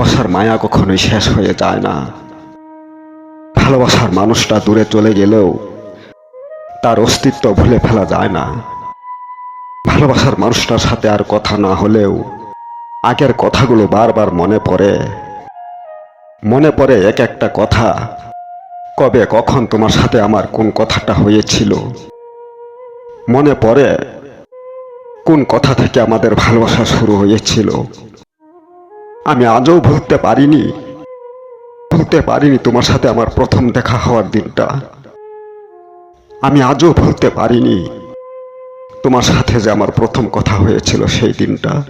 ভালোবাসার মায়া কখনোই শেষ হয়ে যায় না। ভালোবাসার মানুষটা দূরে চলে গেলেও তার অস্তিত্ব ভুলে ফেলা যায় না। ভালোবাসার মানুষটার সাথে আর কথা না হলেও আগের কথাগুলো বারবার মনে পড়ে। মনে পড়ে এক একটা কথা, কবে কখন তোমার সাথে আমার কোন কথাটা হয়েছিল? মনে পড়ে কোন কথা থেকে আমাদের ভালোবাসা শুরু হয়েছিল? আমি আজও ভুলতে পারিনি। ভুলতে পারিনি তোমার সাথে আমার প্রথম দেখা হওয়ার দিনটা। আমি আজও ভুলতে পারিনি। তোমার সাথে যে আমার প্রথম কথা হয়েছিল সেই দিনটা।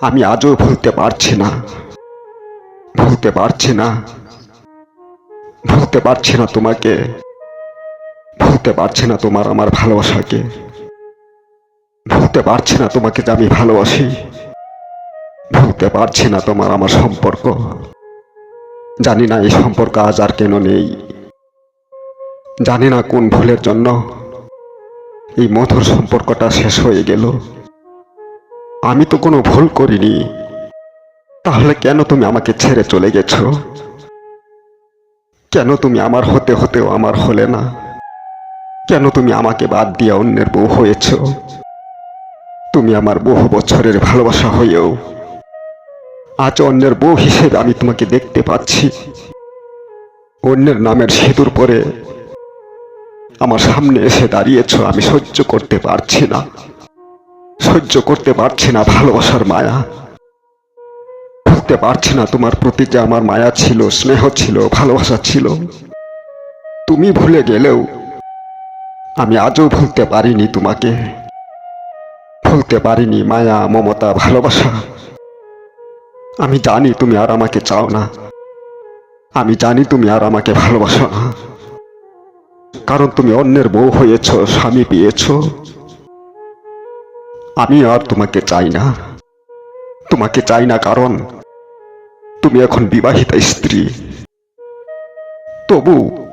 আমি আজও ভুলতে পারছি না। ভুলতে পারছি না। ভুলতে পারছি না তোমাকে। ভুলতে পারছি না তোমার আমার ভালোবাসাকে। ভুলতে পারছি না তোমাকে যে আমি ভালোবাসি। ভুলতে পারছি না তোমার আমার সম্পর্ক। জানি না এই সম্পর্ক আজ আর কেন নেই। জানি না কোন ভুলের জন্য এই মধুর সম্পর্কটা শেষ হয়ে গেল। আমি তো কোনো ভুল করিনি। তাহলে কেন তুমি আমাকে ছেড়ে চলে গেছো? কেন তুমি আমার হতে হতেও আমার হলে না? কেন তুমি আমাকে বাদ দিয়ে অন্যের বউ হয়েছ? তুমি আমার বহু বছরের ভালোবাসা হয়েও আজ অন্যের বউ হিসেবে আমি তোমাকে দেখতে পাচ্ছি। অন্যের নামের সিঁদুর পরে আমার সামনে এসে দাঁড়িয়েছ, আমি সহ্য করতে পারছি না। সহ্য করতে পারছি না ভালোবাসার মায়া। বুঝতে পারছি না তোমার প্রতি যে আমার মায়া ছিল, স্নেহ ছিল, ভালোবাসা ছিল। তুমি ভুলে গেলেও আমি আজও ভুলতে পারিনি তোমাকে। ভুলতে পারিনি মায়া, মমতা, ভালোবাসা। আমি জানি তুমি আর আমাকে চাও না। আমি জানি তুমি আর আমাকে ভালোবাসো না। কারণ তুমি অন্যের বউ হয়েছ, স্বামী পেয়েছ। আমি আর তোমাকে চাই না। তোমাকে চাই না কারণ তুমি এখন বিবাহিতা স্ত্রী। তবু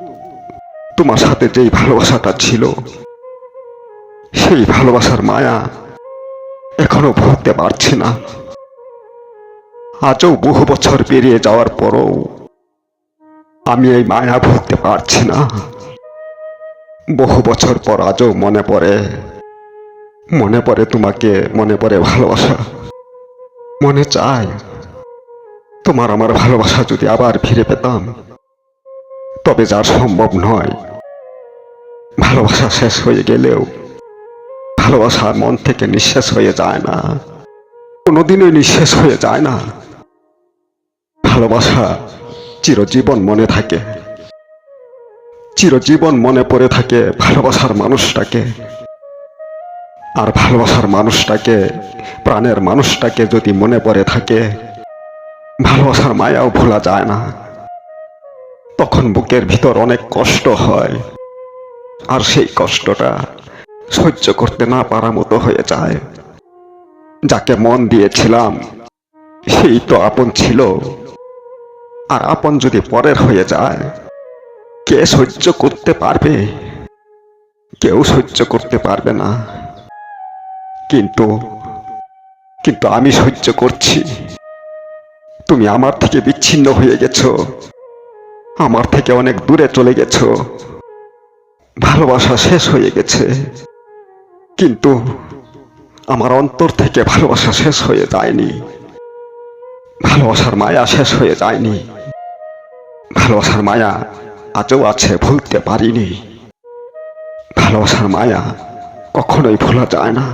তোমার সাথে যেই ভালোবাসাটা ছিল, সেই ভালোবাসার মায়া এখনও ভুলতে পারছি না। আজও বহু বছর পেরিয়ে যাওয়ার পরও আমি এই মায়া ভুলতে পারছি না। বহু বছর পর আজও মনে পড়ে মনে পড়ে তোমাকে, মনে পড়ে ভালোবাসা। মনে চায়, তোমার আমার ভালোবাসা যদি আবার ফিরে পেতাম, তবে যার সম্ভব নয়। ভালোবাসা শেষ হয়ে গেলেও ভালোবাসা মন থেকে নিঃশেষ হয়ে যায় না। কোনোদিনই নিঃশেষ হয়ে যায় না। ভালোবাসা চিরজীবন মনে থাকে। চিরজীবন মনে পড়ে থাকে ভালোবাসার মানুষটাকে। আর ভালোবাসার মানুষটাকে, প্রাণের মানুষটাকে যদি মনে পড়ে থাকে, ভালোবাসার মায়াও ভোলা যায় না। তখন বুকের ভিতর অনেক কষ্ট হয়। আর সেই কষ্টটা সহ্য করতে না পারা মতো হয়ে যায়। যাকে মন দিয়েছিলাম, সেই তো আপন ছিল। আর আপন যদি পরের হয়ে যায়, কে সহ্য করতে পারবে? কেউ সহ্য করতে পারবে না। কিন্তু কিন্তু আমি সহ্য করছি। তুমি আমার থেকে বিচ্ছিন্ন হয়ে গেছো। আমার থেকে অনেক দূরে চলে গেছো। ভালোবাসা শেষ হয়ে গেছে। কিন্তু আমার অন্তর থেকে ভালোবাসা শেষ হয়ে যায়নি। ভালোবাসার মায়া শেষ হয়ে যায়নি। ভালোবাসার মায়া আজও আছে ভুলতে পারিনি। ভালোবাসার মায়া কখনোই ভোলা যায় না।